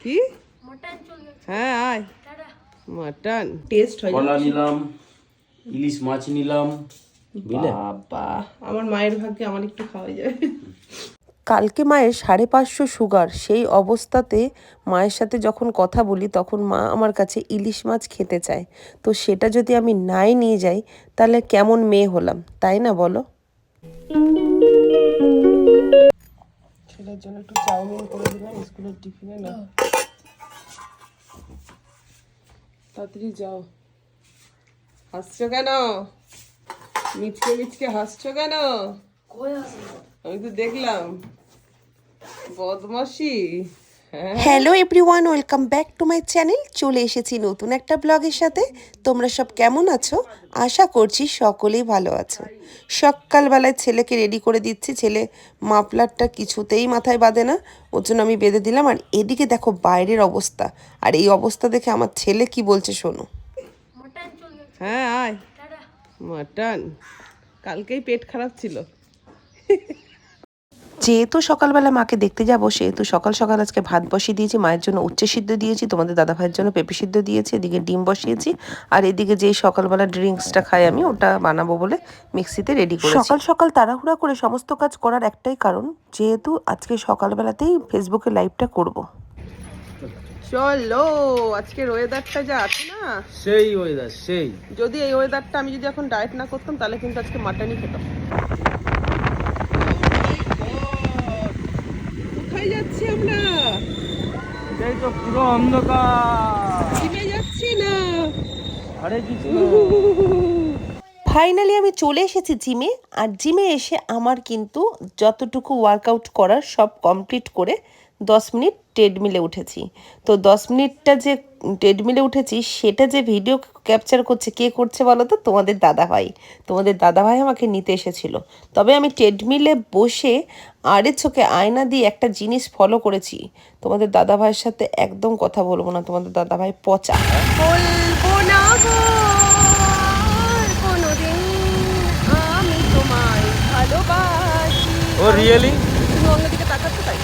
কি? হ্যাঁ আয়। মাটন টেস্ট হয়। কলা নিলাম ইলিশ মাছ নিলাম বাবা। আমার মায়ের ভাগ্যে আমার একটু খাওয়া যাবে কালকে মায়ের সাড়ে পাঁচশো সুগার সেই অবস্থাতে মায়ের সাথে যখন কথা বলি তখন মা আমার কাছে ইলিশ মাছ খেতে চায়। তো সেটা যদি আমি নাই নিয়ে যাই তাহলে কেমন মেয়ে হলাম তাই না বলো? ছেলের জন্য একটু চাউমিন করে দিলাম স্কুলের টিফিনে না তাড়াতাড়ি যাও। হাসছো কেন? মিচকে মিচকে হাসছো কেন? আমি তো দেখলাম। বদমাসি hello everyone welcome back to my channel চলে এসেছি নতুন একটা ব্লগের সাথে। তোমরা সব কেমন আছো? আশা করছি সকলেই ভালো আছো। সকালবেলায় ছেলেকে রেডি করে দিচ্ছি। ছেলে মাফলারটা কিছুতেই মাথায় বাঁধে না। ওর জন্য আমি বেঁধে দিলাম। আর এদিকে দেখো বাইরের অবস্থা। আর এই অবস্থা দেখে আমার ছেলে কি বলছে শোনো। হ্যাঁ আয়। মাটন। কালকেই পেট খারাপ ছিল। যেহেতু সকালবেলা মাকে দেখতে যাব সেহেতু সকাল সকাল আজকে ভাত বসিয়ে দিয়েছি মায়ের জন্য উচ্চ সিদ্ধ দিয়েছি তোমাদের দাদা ভাইয়ের জন্য পেঁপে সিদ্ধ দিয়েছি এদিকে ডিম বসিয়েছি আর এদিকে যেই সকালবেলা ড্রিঙ্কসটা খাই আমি ওটা বানাবো বলে মিক্সিতে রেডি করে সকাল সকাল তাড়াহুড়া করে সমস্ত কাজ করার একটাই কারণ যেহেতু আজকে সকালবেলাতেই ফেসবুকে লাইভটা করব। চলো আজকের ওয়েদারটা যা আছে না? সেই ওয়েদার সেই। যদি এই ওয়েদারটা আমি যদি এখন ডায়েট না করতাম তাহলে কিন্তু আজকে মাটনই খেতাম। কোথায় যাচ্ছি আমরা। এটাই তো পুরো অন্ধকার। জিমে যাচ্ছি না। আরে কিছু ফাইনালি আমি চলে এসেছি জিমে আর জিমে এসে আমার কিন্তু যতটুকু ওয়ার্কআউট করার সব কমপ্লিট করে দশ মিনিট ট্রেডমিলে উঠেছি। তো দশ মিনিটটা যে ট্রেডমিলে উঠেছি সেটা যে ভিডিও ক্যাপচার করছে কে করছে বলো তো? তোমাদের দাদাভাই। তোমাদের দাদাভাই আমাকে নিতে এসেছিল। তবে আমি ট্রেডমিলে বসে আরে চোখে আয়না দিয়ে একটা জিনিস ফলো করেছি। তোমাদের দাদাভাইয়ের সাথে একদম কথা বলব না তোমাদের দাদাভাই পচা। বলব না গো আর কোনোদিন আমি তোমায় ভালোবাসি। ও রিয়েলি তুমি অন্যদিকে তাকাচ্ছ তাই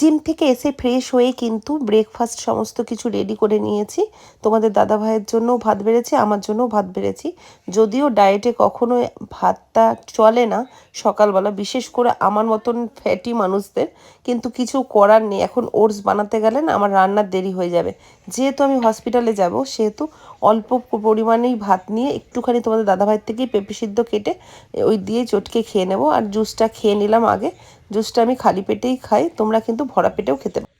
জিম থেকে এসে ফ্রেশ হয়ে কিন্তু ব্রেকফাস্ট সমস্ত কিছু রেডি করে নিয়েছি। তোমাদের দাদা ভাইয়ের জন্যও ভাত বেড়েছি, আমার জন্যও ভাত বেড়েছি। যদিও ডায়েটে কখনো ভাতটা চলে না সকালবেলা, বিশেষ করে আমার মতন ফ্যাটি মানুষদের, কিন্তু কিছু করার নেই। এখন ওটস বানাতে গেলে না আমার রান্নার দেরি হয়ে যাবে। যেহেতু আমি হসপিটালে যাব, সেহেতু অল্প পরিমাণেই ভাত নিয়ে একটুখানি তোমাদের দাদাভাইয়ের থেকেই পেঁপে সিদ্ধ কেটে ওই দিয়ে চটকে খেয়ে নেব। আর জুসটা খেয়ে নিলাম আগে। জুসটা আমি খালি পেটেই খাই তোমরা কিন্তু ভরা পেটেও খেতে পারো।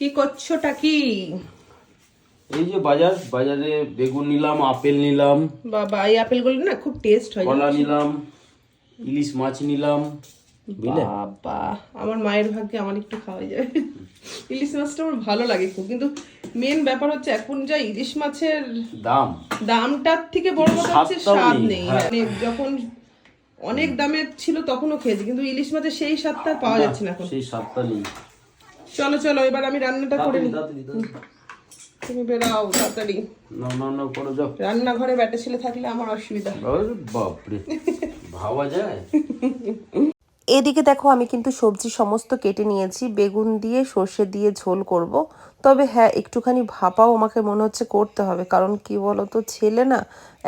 কি করছোটা কি? এই যে বাজার বাজারে বেগুন নিলাম আপেল নিলাম বাবা এই আপেলগুলো না খুব টেস্ট হয় কলা নিলাম ইলিশ মাছ নিলাম। বাবা আমার মায়ের ভাগ্যে আমার একটু খাওয়া যাবে ইলিশ মাছটা আমার ভালো লাগে খুব কিন্তু মেন ব্যাপার হচ্ছে এখন যা ইলিশ মাছের দাম। দামটার থেকে বড় কথা হচ্ছে স্বাদ নেই, নেই। হ্যাঁ। মানে যখন অনেক দামের ছিল তখনও খেয়েছি কিন্তু ইলিশ মাছের সেই স্বাদটা আর পাওয়া যাচ্ছে না এখন। সেই স্বাদটা নেই। চলো চলো এবার আমি রান্নাটা করে নিই। তুমি বেরাও তাড়াতাড়ি। নাও নাও নাও করো যাও। রান্নাঘরে ব্যাটে ছেলে থাকলে আমার অসুবিধা। আরে বাপরে ভাবা যায়? এদিকে দেখো আমি কিন্তু সবজি সমস্ত কেটে নিয়েছি। বেগুন দিয়ে সর্ষে দিয়ে ঝোল করব। তবে হ্যাঁ একটুখানি ভাপাও আমাকে মনে হচ্ছে করতে হবে। কারণ কি বলো তো ছেলে না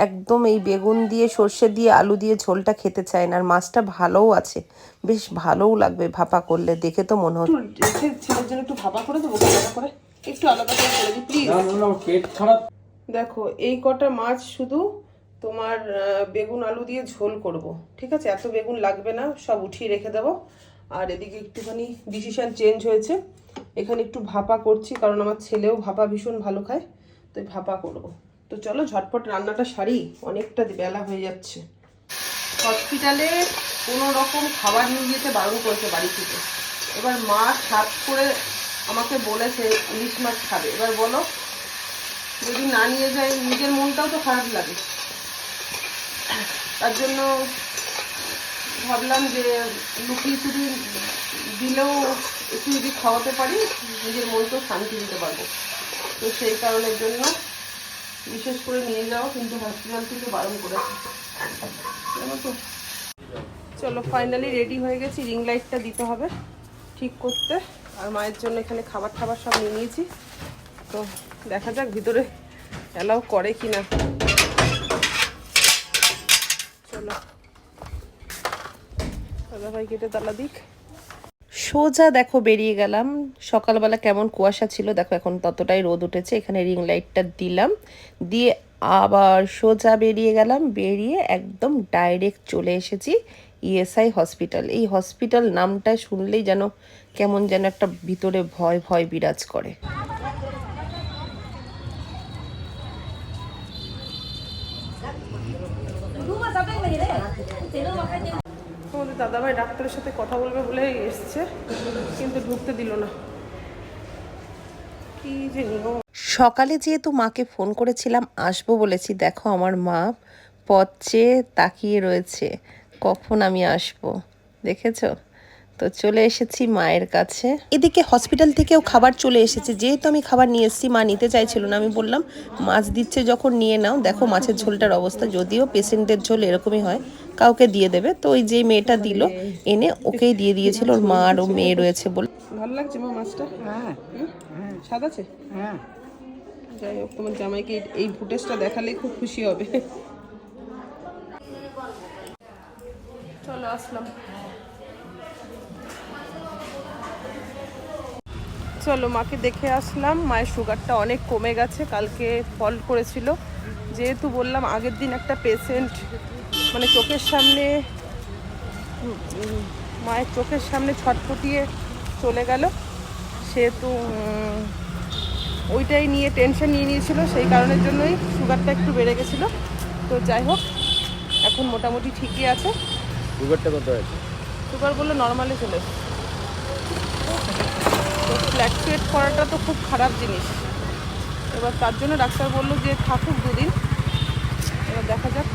একদম এই বেগুন দিয়ে সর্ষে দিয়ে আলু দিয়ে ঝোলটা খেতে চায় না। আর মাছটা ভালোও আছে। বেশ ভালোও লাগবে ভাপা করলে। দেখে তো মনে হচ্ছে। ছেলের জন্য একটু ভাপা করে দেবো করে। একটু আলাদা করে করে দিই প্লিজ না না না পেট খারাপ। দেখো এই কটা মাছ শুধু তোমার বেগুন আলু দিয়ে ঝোল করব। ঠিক আছে? এত বেগুন লাগবে না সব উঠিয়ে রেখে দেবো। আর এদিকে একটুখানি ডিসিশন চেঞ্জ হয়েছে। এখানে একটু ভাপা করছি, কারণ আমার ছেলেও ভাপা ভীষণ ভালো খায়, তো ভাপা করব। তো চলো ঝটপট রান্নাটা সারি, অনেকটা বেলা হয়ে যাচ্ছে। হসপিটালে কোনো রকম খাবার নিয়ে যেতে বারণ করেছে বাড়ি থেকে। এবার মা সাত করে আমাকে বলেছে, ইলিশ মাছ খাবে। এবার বলো, যদি না নিয়ে যাই নিজের মনটাও তো খারাপ লাগে। তার জন্য ভাবলাম যে লুকিয়ে চুরি দিলেও একটু যদি খাওয়াতে পারি, নিজের মনকেও শান্তি দিতে পারব। তো সেই কারণের জন্য বিশেষ করে নিয়ে যাও কিন্তু হসপিটাল থেকে বারণ করেছে তো? চলো ফাইনালি রেডি হয়ে গেছি রিং লাইটটা দিতে হবে ঠিক করতে। আর মায়ের জন্য এখানে খাবার টাবার সব নিয়ে নিয়েছি। তো দেখা যাক ভিতরে অ্যালাউ করে কি না চলো। দাদা ভাই কেটে তালা দিক। সোজা দেখো বেরিয়ে গেলাম। সকালবেলা কেমন কুয়াশা ছিল, দেখো এখন ততটাই রোদ উঠেছে। এখানে রিং লাইটটা দিলাম, দিয়ে আবার সোজা বেরিয়ে গেলাম। বেরিয়ে একদম ডাইরেক্ট চলে এসেছি ইএসআই হসপিটাল এই হসপিটাল নামটা শুনলেই যেন কেমন যেন একটা ভিতরে ভয় ভয় বিরাজ করে। আমাদের দাদাভাই ডাক্তারের সাথে কথা বলবে বলে এসছে, কিন্তু ঢুকতে দিল না। কি যে নিয়ম। সকালে যেহেতু মাকে ফোন করেছিলাম, আসব বলেছি, দেখো আমার মা পথ চেয়ে তাকিয়ে রয়েছে, কখন আমি আসব, দেখেছ? তো চলে এসেছি মায়ের কাছে। এদিকে হসপিটাল থেকেও খাবার চলে এসেছে। যেহেতু আমি খাবার নিয়ে এসেছি মা নিতে চাইছিল না আমি বললাম মাছ দিচ্ছে যখন নিয়ে নাও। দেখো মাছের ঝোলটার অবস্থা যদিও পেশেন্টদের ঝোল এরকমই হয় কাউকে দিয়ে দেবে। তো ওই যে মেয়েটা দিল এনে ওকেই দিয়ে দিয়েছিল ওর মা আর ও মেয়ে রয়েছে বলে। ভালো লাগছে মা মাছটা? হ্যাঁ। স্বাদ আছে? হ্যাঁ। যাই হোক তোমার জামাইকে এই- ফুটেজটা দেখালেই খুব খুশি হবে। চলো আসলাম। চলো মাকে দেখে আসলাম। মায়ের সুগারটা অনেক কমে গেছে কালকে ফল করেছিল। যেহেতু বললাম আগের দিন একটা পেশেন্ট মানে চোখের সামনে মায়ের চোখের সামনে ছটফটিয়ে চলে গেল। সেহেতু ওইটাই নিয়ে টেনশন নিয়ে নিয়েছিল সেই কারণের জন্যই সুগারটা একটু বেড়ে গেছিল। তো যাই হোক এখন মোটামুটি ঠিকই আছে। সুগারটা কত আছে সুগার বললে নর্মালি চলে এসেছে। তো ফ্ল্যাকচুয়েট করাটা তো খুব খারাপ জিনিস। এবার তার জন্য ডাক্তার বলল যে থাকুক দুদিন। এবার দেখা যাক।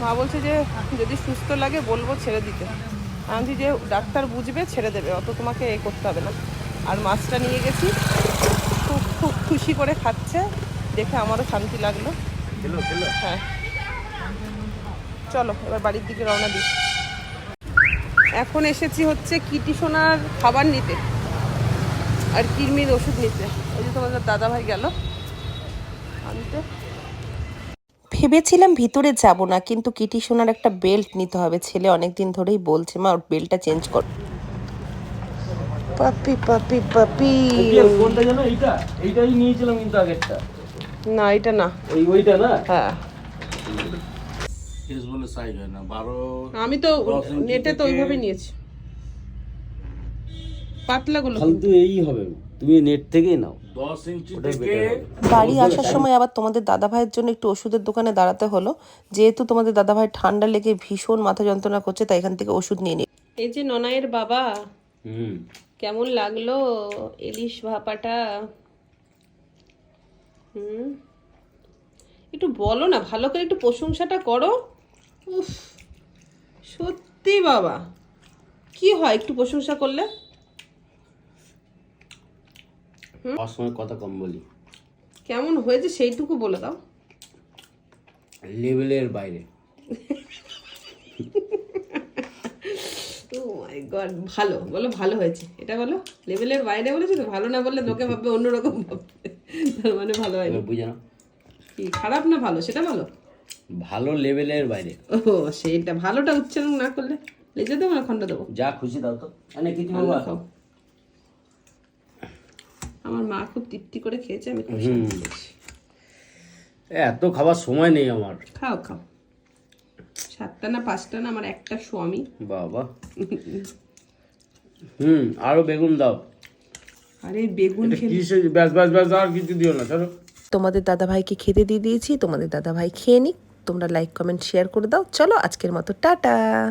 মা বলছে যে যদি সুস্থ লাগে বলব ছেড়ে দিতে। আমি যে ডাক্তার বুঝবে ছেড়ে দেবে অত তোমাকে এ করতে হবে না। আর মাছটা নিয়ে গেছি। খুব খুব খুশি করে খাচ্ছে। দেখে আমারও শান্তি লাগল। হ্যাঁ। চলো এবার বাড়ির দিকে রওনা দিই। এখন এসেছি হচ্ছে কিটি সোনার খাবার নিতে আর কিরমির ওষুধ নিতে। ওই যে তোমাদের দাদা ভাই গেল। আনতে। ভেবেছিলাম ভিতরে যাব না কিন্তু কিটি সোনার একটা বেল্ট নিতে হবে। ছেলে অনেক দিন ধরেই বলছে মা ওর বেল্টটা চেঞ্জ কর। পাপি পাপি পাপি। কোনটা জানো এইটা এইটাই নিয়েছিলাম কিন্তু আগেরটা। না এটা না। ওই ওইটা না? হ্যাঁ। এস বলে সাইজ হয় না। বারো আমি তো নেটে তো ওইভাবে নিয়েছি। পাতলাগুলো। ফালতু এই হবে। তুমি নেট থেকেই নাও। দশ ইঞ্চি থেকে বাড়ি আসার সময় আবার তোমাদের দাদা ভাইয়ের জন্য একটু ওষুধের দোকানে দাঁড়াতে হলো। যেহেতু তোমাদের দাদা ভাই ঠান্ডা লেগে ভীষণ মাথা যন্ত্রণা করছে তাই এখান থেকে ওষুধ নিয়ে নি। এই যে ননায়ের বাবা হুম। কেমন লাগল ইলিশ ভাপাটা? হুম। একটু বলো না ভালো করে একটু প্রশংসাটা করো। উফ সত্যি বাবা। কি হয় একটু প্রশংসা করলে? আমার সময় কথা কম বলি। কেমন হয়েছে সেইটুকু বলে দাও। লেভেলের বাইরে। মাই গড ভালো বলো ভালো হয়েছে। এটা বলো লেভেলের বাইরে বলেছ তো? ভালো না বললে লোকে ভাববে অন্যরকম ভাববে। তার মানে ভালো হয়নি। এবার বুঝে নাও। কি খারাপ না ভালো? সেটা বলো। ভালো লেভেলের বাইরে। ও সেটা ভালোটা উচ্চারণ না করলে লেজে দেবো না খন্ড দেবো? যা খুশি দাও তো। মানে কিছু বাবা খাও। আমার মা খুব তৃপ্তি করে খেয়েছে আমি এত খাবার সময় নেই আমার। খাও খাও। সাতটা না পাঁচটা না আমার একটা স্বামী। বাবা। হুম আরও বেগুন দাও। আরে বেগুন খেলে কিসে ব্যাস ব্যাস ব্যাস আর কিছু দিও না চলো। তোমাদের দাদাভাইকে খেতে দিয়ে দিয়েছি, তোমাদের দাদাভাই খেয়ে নিক। তোমরা লাইক কমেন্ট শেয়ার করে দাও। চলো আজকের মতো, টাটা!